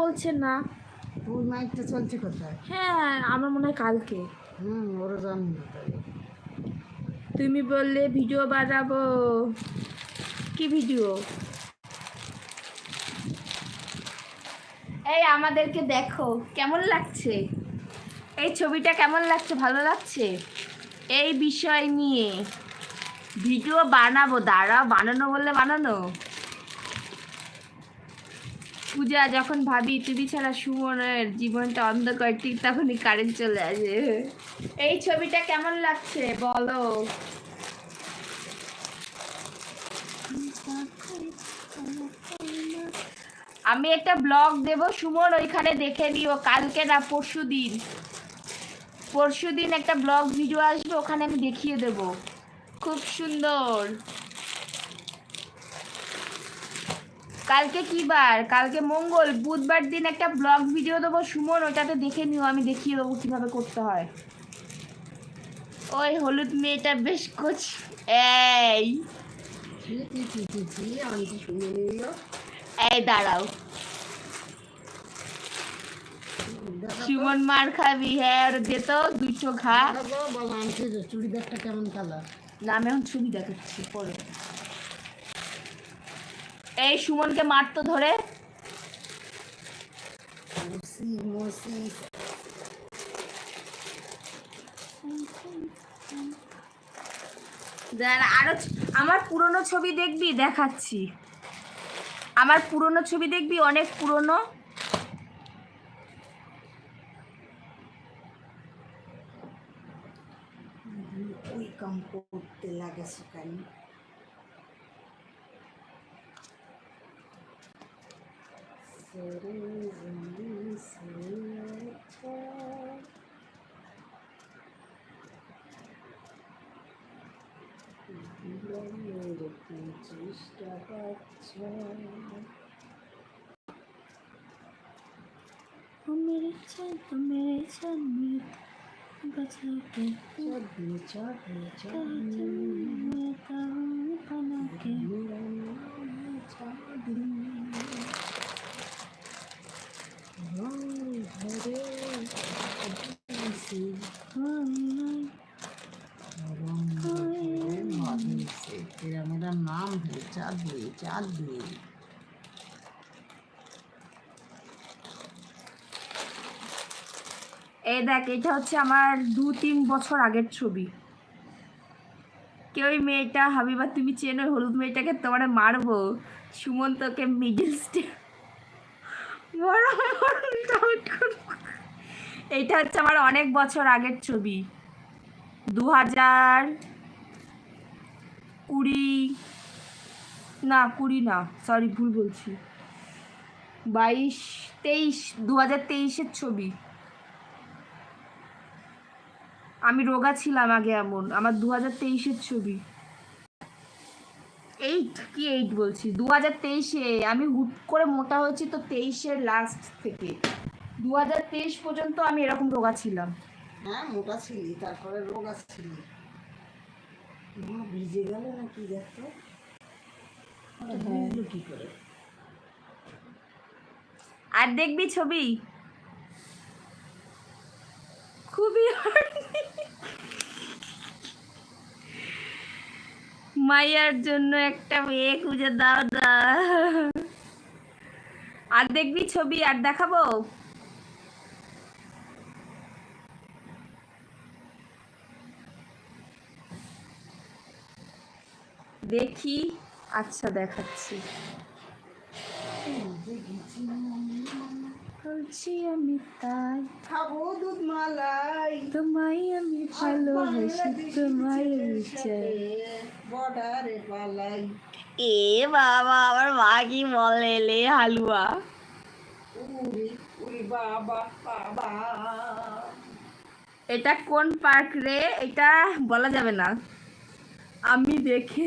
বলছে না। ওই মাইকটা চলছে কোথায়? হ্যাঁ আমার মনে হয় কালকে। হুম ওরও জন্ম তাই তুমি বললে ভিডিও বানাবো। কি ভিডিও? এই আমাদেরকে দেখো কেমন লাগছে? এই ছবিটা কেমন লাগছে? ভালো লাগছে? এই বিষয় নিয়ে ভিডিও বানাবো দাঁড়াও বানানো বললে বানানো? পূজা যখন ভাবি তুমি ছাড়া সুমনের জীবনটা অন্ধকার, ঠিক তখনই কারেন্ট চলে আসে। এই ছবিটা কেমন লাগছে বলো? আমি একটা ব্লগ দেব, সুমন ওইখানে দেখে নিও, কালকে না পরশু দিন। পরশু দিন একটা ব্লগ ভিডিও আসবে, ওখানে আমি দেখিয়ে দেব। খুব সুন্দর। কালকে কি বার? কালকে মঙ্গল বুধবার দিন একটা ব্লগ ভিডিও দেবো। সুমন ওটাতে দেখে নিও আমি দেখিয়ে দেবো কীভাবে করতে হয়। ওই হলুদ মেয়েটা বেশ কোচ এই। এই দাঁড়াও। সুমন মার খাবি হ্যাঁ ওর দে তো দুটো ঘা চুড়িদারটা কেমন কালার না আমি এখন ছবি দেখাচ্ছি পরে। এই সুমনকে মারতো ধরে। আরও আমার পুরনো ছবি দেখবি? দেখাচ্ছি। আমার পুরনো ছবি দেখবি? অনেক পুরনো। ওই কাম করতে লাগে সেখানে। চেষ্টা পাচ্ছ मेरे चैन मेरे चैन बचा के চাঁদনি চাঁদনি চাঁদনি मैं कहूँ बना के मेरा तेरा मेरा नाम है चाँदनी चाँदनी এই দেখ এটা হচ্ছে আমার দু তিন বছর আগের ছবি কেউ ওই মেয়েটা হাবিবা তুমি চেনো ওই হলুদ মেয়েটাকে তোমার মারবো সুমন্তকে মিডিল স্টে এইটা হচ্ছে আমার অনেক বছর আগের ছবি দু হাজার কুড়ি, না কুড়ি না সরি ভুল বলছি। বাইশ, তেইশ দু হাজার তেইশের ছবি। আমি রোগা ছিলাম আগে এমন, আমার দু হাজার তেইশের ছবি। এইট কি এইট বলছি? দু হাজার তেইশে, আমি হুট করে মোটা হয়েছি তো তেইশের লাস্ট থেকে। দু হাজার তেইশ পর্যন্ত আমি এরকম রোগা ছিলাম। হ্যাঁ মোটা ছিলি, তারপরে রোগ আসছিলি মা ভিজে গেল না কি দেখতো ভিজলো কি করে? আর দেখবি ছবি? খুবই মাইয়ার জন্য একটা মেয়ে খুঁজে দাও দা। আর দেখবি ছবি, আর দেখাবো? দেখি। আচ্ছা দেখাচ্ছি। বলছি আমি তাই। খাব দুধ মালাই। তোমায় আমি ভালোবাসি তোমায় আমি চাই। বর্ডারে পালাই এ বাবা আমার মা কি বলে লে হালুয়া? উরি উরি বাবা বাবা। এটা কোন পার্ক রে? এটা বলা যাবে না। আমি দেখে